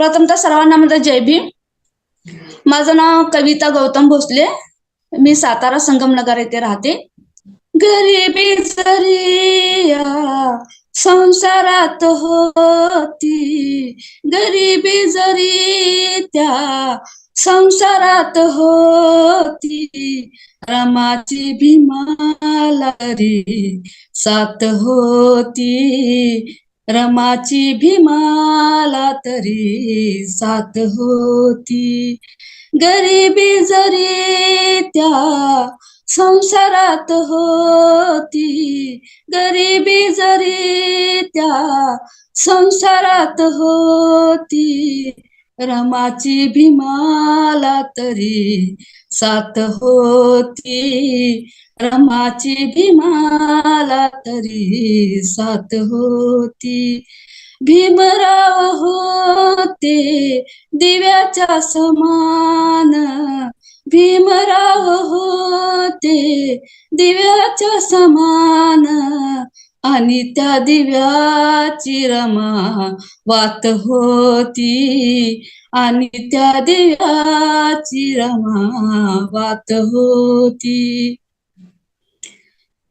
प्रथमतः सर्वांना म्हणतात जय भीम. माझं नाव कविता गौतम भोसले. मी सातारा संगमनगर येथे राहते. गरिबी जरिया संसारात होती. गरिबी जरी त्या संसारात होती. रमाची भीमाला रे सात होती. रमाची भीमाला तरी साथ होती. गरिबी जरी त्या संसारात होती गरिबी जरी त्या संसारात होती रमाची भीमाला तरी साथ होती. रमाची भीमाला तरी साथ होती. भीमराव होते दिव्याच्या समान. भीमराव होते दिव्याच्या समान. आणि त्या दिव्याची रमा वात होती. आणि त्या दिव्याची रमा वात होती.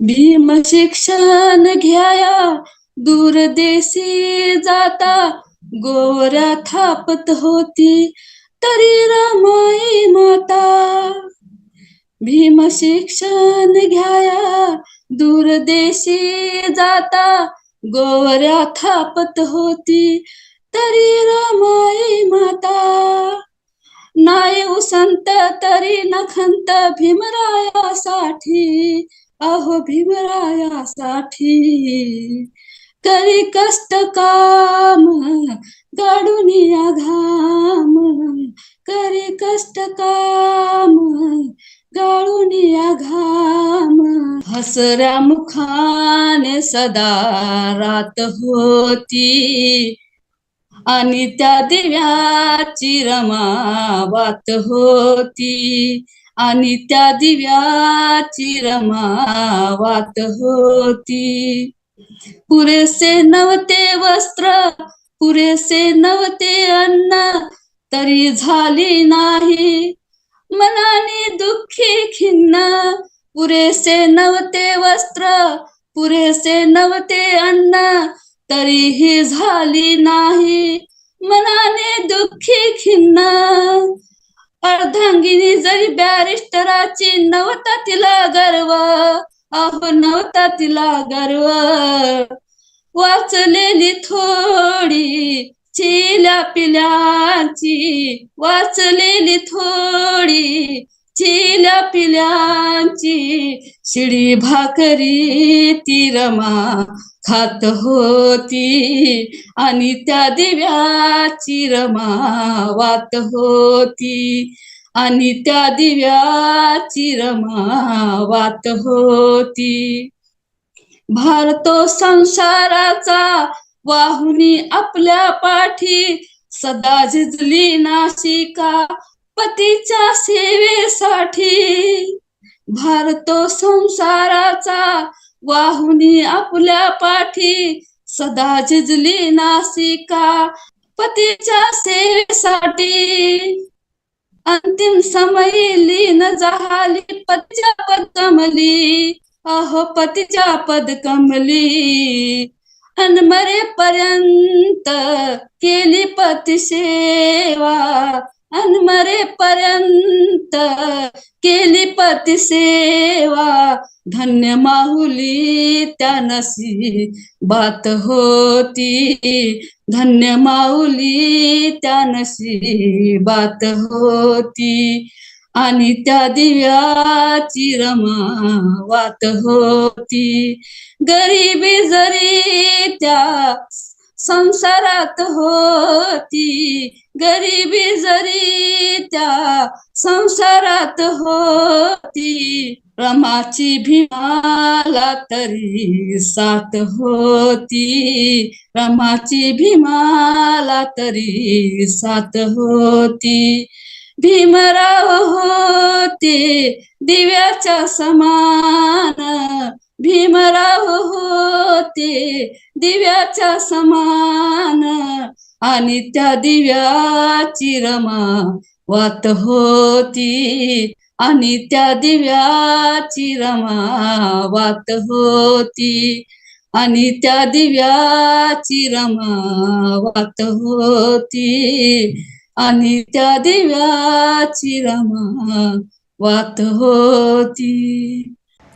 भीम शिक्षण घ्याया दूरदेशी जाता गोऱ्या थापत होती तरी रमाई माता. भीम शिक्षण घ्याया दूरदेशी जाता गोऱ्या थापत होती तरी रमाई माता. नाही उसंत तरी नखंत भीमरायासाठी अहो भीमरायासाठी. करी कष्ट काम गाडूनिया घाम. करी कष्ट काम गाळून घाम. हसऱ्या मुखाने सदा रात होती. आणि त्या दिव्याची रमा वात होती. आणि त्या दिव्याची रमावात होती. पुरेसे नव्हते वस्त्र पुरेसे नव्हते अन्न तरी झाली नाही. मनाने दुःखी खिन्न पुरेसे नव्हते वस्त्र पुरेसे नव्हते अन्न तरीही झाली नाही. मनाने दुःखी खिन्न अर्धांगिनी जरी बॅरिस्टराची नव्हता तिला गर्व. अहो नव्हता तिला गर्व. वाचलेली थोडी चिल्या पिल्याची वाचलेली थोडी चिल्या पिल्यांची शिडी भाकरी ती रमा खात होती. आणि त्या दिव्याची रमा वात होती. आणि त्या दिव्याची रमा वात होती. भारतो संसाराचा वाहुनी आपल्या पाठी सदा झिजली नाशिका पतीच्या सेवेसाठी भारतो संसाराचा वाहुनी आपल्या पाठी सदा झिजली नासिका. पतीच्या सेवेसाठी अंतिम समयी लीन झाली. पतीच्या पद कमली अहो पतीच्या पद कमली. अनमरेपर्यंत केली पती सेवा. अनमरेपर्यंत केली पती सेवा. धन्य माहुली त्या नसी बात होती. धन्य माऊली त्या नशी बात होती. आणि त्या दिव्याची रमा वात होती. गरीबी जरी त्या संसारात होती. गरिबी जरी त्या संसारात होती. रमाची भीमाला तरी साथ होती. रमाची भीमाला तरी साथ होती. भीमराव होते दिव्याच्या समान. भीमराव होते दिव्याच्या समान आणि त्या दिव्याची रमा वात होती आणि त्या दिव्याची रमा वात होती आणि त्या दिव्याची रमा वात होती आणि त्या दिव्याची रमा वात होती.